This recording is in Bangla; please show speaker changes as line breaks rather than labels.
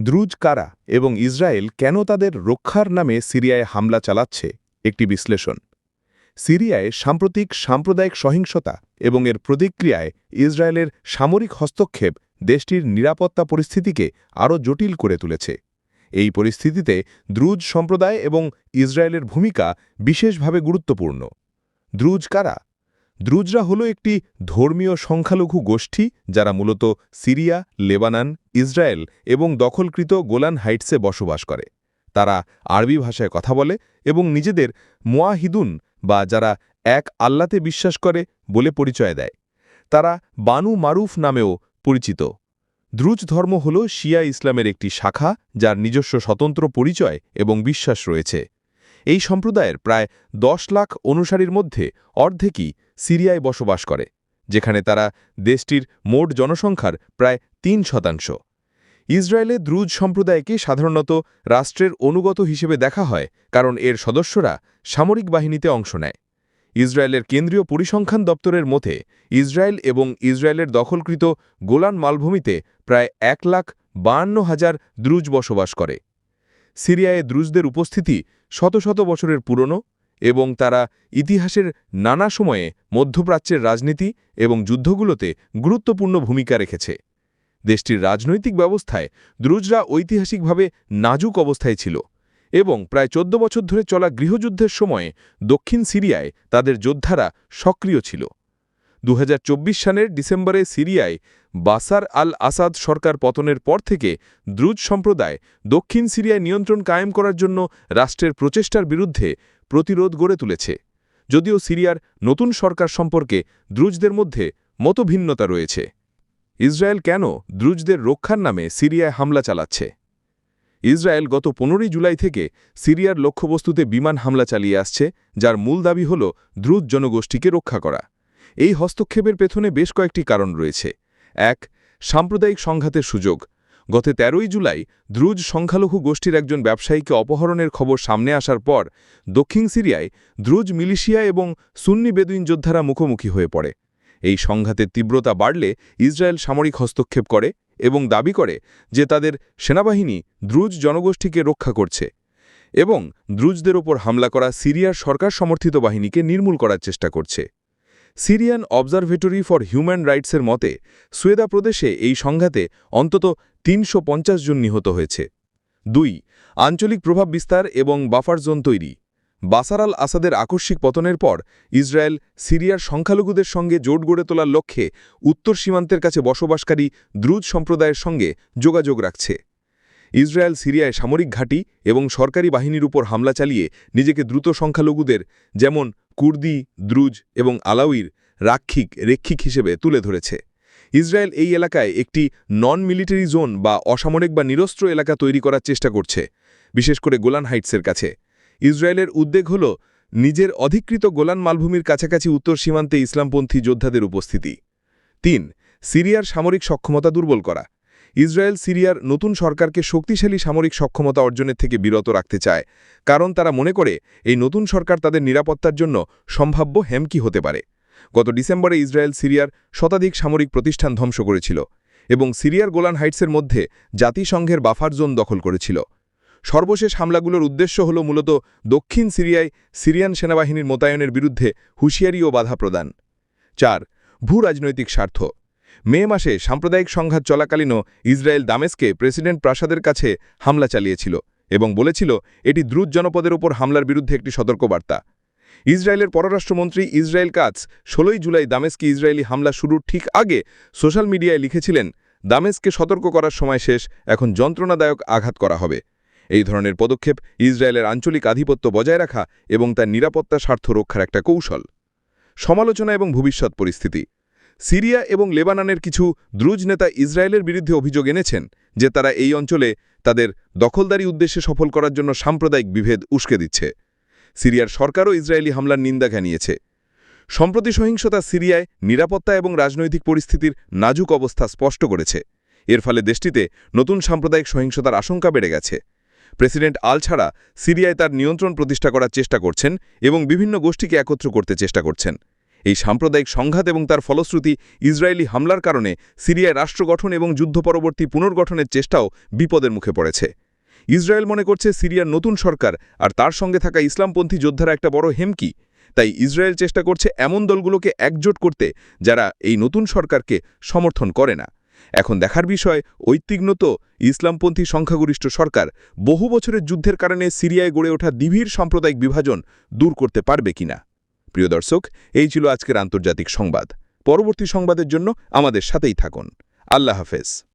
দ্রুজ কারা এবং ইসরায়েল কেন তাদের রক্ষার নামে সিরিয়ায় হামলা চালাচ্ছে? একটি বিশ্লেষণ। সিরিয়ায় সাম্প্রতিক সাম্প্রদায়িক সহিংসতা এবং এর প্রতিক্রিয়ায় ইসরায়েলের সামরিক হস্তক্ষেপ দেশটির নিরাপত্তা পরিস্থিতিকে আরও জটিল করে তুলেছে। এই পরিস্থিতিতে দ্রুজ সম্প্রদায় এবং ইসরায়েলের ভূমিকা বিশেষভাবে গুরুত্বপূর্ণ। দ্রুজ কারা দ্রুজরা হল একটি ধর্মীয় সংখ্যালঘু গোষ্ঠী যারা মূলত সিরিয়া, লেবানান, ইসরায়েল এবং দখলকৃত গোলান হাইটসে বসবাস করে। তারা আরবি ভাষায় কথা বলে এবং নিজেদের মোয়াহিদুন বা যারা এক আল্লাতে বিশ্বাস করে বলে পরিচয় দেয়। তারা বানু মারুফ নামেও পরিচিত। দ্রুজ ধর্ম হল শিয়া ইসলামের একটি শাখা যার নিজস্ব স্বতন্ত্র পরিচয় এবং বিশ্বাস রয়েছে। এই সম্প্রদায়ের প্রায় দশ লাখ অনুসারীর মধ্যে অর্ধেকই সিরিয়ায় বসবাস করে, যেখানে তারা দেশটির মোট জনসংখ্যার প্রায় তিন শতাংশ। ইসরায়েলে দ্রুজ সম্প্রদায়কে সাধারণত রাষ্ট্রের অনুগত হিসেবে দেখা হয়, কারণ এর সদস্যরা সামরিক বাহিনীতে অংশ নেয়। ইসরায়েলের কেন্দ্রীয় পরিসংখ্যান দপ্তরের মতে, ইসরায়েল এবং ইসরায়েলের দখলকৃত গোলান মালভূমিতে প্রায় এক লাখ বায়ান্ন হাজার দ্রুজ বসবাস করে। সিরিয়ায় দ্রুজদের উপস্থিতি শত শত বছরের পুরনো এবং তারা ইতিহাসের নানা সময়ে মধ্যপ্রাচ্যের রাজনীতি এবং যুদ্ধগুলোতে গুরুত্বপূর্ণ ভূমিকা রেখেছে। দেশটির রাজনৈতিক ব্যবস্থায় দ্রুজরা ঐতিহাসিকভাবে নাজুক অবস্থায় ছিল এবং প্রায় চোদ্দ বছর ধরে চলা গৃহযুদ্ধের সময়ে দক্ষিণ সিরিয়ায় তাদের যোদ্ধারা সক্রিয় ছিল। দু হাজার চব্বিশ সালের ডিসেম্বরে সিরিয়ায় বাসার আল আসাদ সরকার পতনের পর থেকে দ্রুজ সম্প্রদায় দক্ষিণ সিরিয়ায় নিয়ন্ত্রণ কায়েম করার জন্য রাষ্ট্রের প্রচেষ্টার বিরুদ্ধে প্রতিরোধ গড়ে তুলেছে। যদিও সিরিয়ার নতুন সরকার সম্পর্কে দ্রুজদের মধ্যে মতভিন্নতা রয়েছে। ইসরায়েল কেন দ্রুজদের রক্ষার নামে সিরিয়ায় হামলা চালাচ্ছে? ইসরায়েল গত পনেরোই জুলাই থেকে সিরিয়ার লক্ষ্যবস্তুতে বিমান হামলা চালিয়ে আসছে, যার মূল দাবি হল দ্রুজ জনগোষ্ঠীকে রক্ষা করা। এই হস্তক্ষেপের পেছনে বেশ কয়েকটি কারণ রয়েছে। এক, সাম্প্রদায়িক সংঘাতের সুযোগ। গত তেরোই জুলাই দ্রুজ সংখ্যালঘু গোষ্ঠীর একজন ব্যবসায়ীকে অপহরণের খবর সামনে আসার পর দক্ষিণ সিরিয়ায় দ্রুজ মিলিশিয়া এবং সুন্নি বেদুইন যোদ্ধারা মুখোমুখি হয়ে পড়ে। এই সংঘাতের তীব্রতা বাড়লে ইসরায়েল সামরিক হস্তক্ষেপ করে এবং দাবি করে যে তাদের সেনাবাহিনী দ্রুজ জনগোষ্ঠীকে রক্ষা করছে এবং দ্রুজদের ওপর হামলা করা সিরিয়ার সরকার সমর্থিত বাহিনীকে নির্মূল করার চেষ্টা করছে। সিরিয়ান অবজারভেটরি ফর হিউম্যান রাইটসের মতে, সুয়েদা প্রদেশে এই সংঘাতে অন্তত তিনশো পঞ্চাশ জন নিহত হয়েছে। দুই, আঞ্চলিক প্রভাব বিস্তার এবং বাফার জোন তৈরি। বাসার আল আসাদের আকস্মিক পতনের পর ইসরায়েল সিরিয়ার সংখ্যালঘুদের সঙ্গে জোট গড়ে তোলার লক্ষ্যে উত্তর সীমান্তের কাছে বসবাসকারী দ্রুজ সম্প্রদায়ের সঙ্গে যোগাযোগ রাখছে। ইসরায়েল সিরিয়ায় সামরিক ঘাঁটি এবং সরকারি বাহিনীর উপর হামলা চালিয়ে নিজেকে দ্রুত সংখ্যালঘুদের, যেমন কুর্দি, দ্রুজ এবং আলাউইর রাক্ষিক, রেক্ষিক হিসেবে তুলে ধরেছে। ইসরায়েল এই এলাকায় একটি নন মিলিটারি জোন বা অসামরিক বা নিরস্ত্র এলাকা তৈরি করার চেষ্টা করছে, বিশেষ করে গোলান হাইটসের কাছে। ইসরায়েলের উদ্বেগ হল নিজের অধিকৃত গোলান মালভূমির কাছাকাছি উত্তর সীমান্তে ইসলামপন্থী যোদ্ধাদের উপস্থিতি। তিন, সিরিয়ার সামরিক সক্ষমতা দুর্বল করা। ইসরায়েল সিরিয়ার নতুন সরকারকে শক্তিশালী সামরিক সক্ষমতা অর্জনের থেকে বিরত রাখতে চায়, কারণ তারা মনে করে এই নতুন সরকার তাদের নিরাপত্তার জন্য সম্ভাব্য হেমকি হতে পারে। গত ডিসেম্বরে ইসরায়েল সিরিয়ার শতাধিক সামরিক প্রতিষ্ঠান ধ্বংস করেছিল এবং সিরিয়ার গোলান হাইটসের মধ্যে জাতিসংঘের বাফার জোন দখল করেছিল। সর্বশেষ হামলাগুলোর উদ্দেশ্য হল মূলত দক্ষিণ সিরিয়ায় সিরিয়ান সেনাবাহিনীর মোতায়েনের বিরুদ্ধে হুঁশিয়ারি ও বাধা প্রদান। চার ভূ রাজনৈতিক স্বার্থ। মে মাসে সাম্প্রদায়িক সংঘাত চলাকালীনও ইসরায়েল দামেস্কে প্রেসিডেন্ট প্রাসাদের কাছে হামলা চালিয়েছিল এবং বলেছিল, এটি দ্রুত জনপদের ওপর হামলার বিরুদ্ধে একটি সতর্কবার্তা। ইসরায়েলের পররাষ্ট্রমন্ত্রী ইসরায়েল কাজ ষোলোই জুলাই দামেস্কে ইসরায়েলি হামলা শুরুর ঠিক আগে সোশ্যাল মিডিয়ায় লিখেছিলেন, দামেস্কে সতর্ক করার সময় শেষ, এখন যন্ত্রণাদায়ক আঘাত করা হবে। এই ধরনের পদক্ষেপ ইসরায়েলের আঞ্চলিক আধিপত্য বজায় রাখা এবং তার নিরাপত্তা স্বার্থ রক্ষার একটা কৌশল। সমালোচনা এবং ভবিষ্যৎ পরিস্থিতি। সিরিয়া এবং লেবাননের কিছু দ্রুজ নেতা ইসরায়েলের বিরুদ্ধে অভিযোগ এনেছেন যে তারা এই অঞ্চলে তাদের দখলদারি উদ্দেশ্যে সফল করার জন্য সাম্প্রদায়িক বিভেদ উস্কে দিচ্ছে। সিরিয়ার সরকারও ইসরায়েলি হামলার নিন্দা জানিয়েছে। সম্প্রতি সহিংসতা সিরিয়ায় নিরাপত্তা এবং রাজনৈতিক পরিস্থিতির নাজুক অবস্থা স্পষ্ট করেছে। এর ফলে দেশটিতে নতুন সাম্প্রদায়িক সহিংসতার আশঙ্কা বেড়ে গেছে। প্রেসিডেন্ট আল ছাড়া সিরিয়ায় তার নিয়ন্ত্রণ প্রতিষ্ঠা করার চেষ্টা করছেন এবং বিভিন্ন গোষ্ঠীকে একত্র করতে চেষ্টা করছেন। এই সাম্প্রদায়িক সংঘাত এবং তার ফলশ্রুতি ইসরায়েলি হামলার কারণে সিরিয়ায় রাষ্ট্র গঠন এবং যুদ্ধ পরবর্তী পুনর্গঠনের চেষ্টাও বিপদের মুখে পড়েছে। ইসরায়েল মনে করছে সিরিয়ার নতুন সরকার আর তার সঙ্গে থাকা ইসলামপন্থী যোদ্ধারা একটা বড় হেমকি। তাই ইসরায়েল চেষ্টা করছে এমন দলগুলোকে একজোট করতে যারা এই নতুন সরকারকে সমর্থন করে না। এখন দেখার বিষয় ঐতিগ্নত ইসলামপন্থী সংখ্যাগরিষ্ঠ সরকার বহু বছরের যুদ্ধের কারণে সিরিয়ায় গড়ে ওঠা দিভির সাম্প্রদায়িক বিভাজন দূর করতে পারবে কিনা। প্রিয় দর্শক, এই ছিল আজকের আন্তর্জাতিক সংবাদ। পরবর্তী সংবাদের জন্য আমাদের সাথেই থাকুন। আল্লাহ হাফেজ।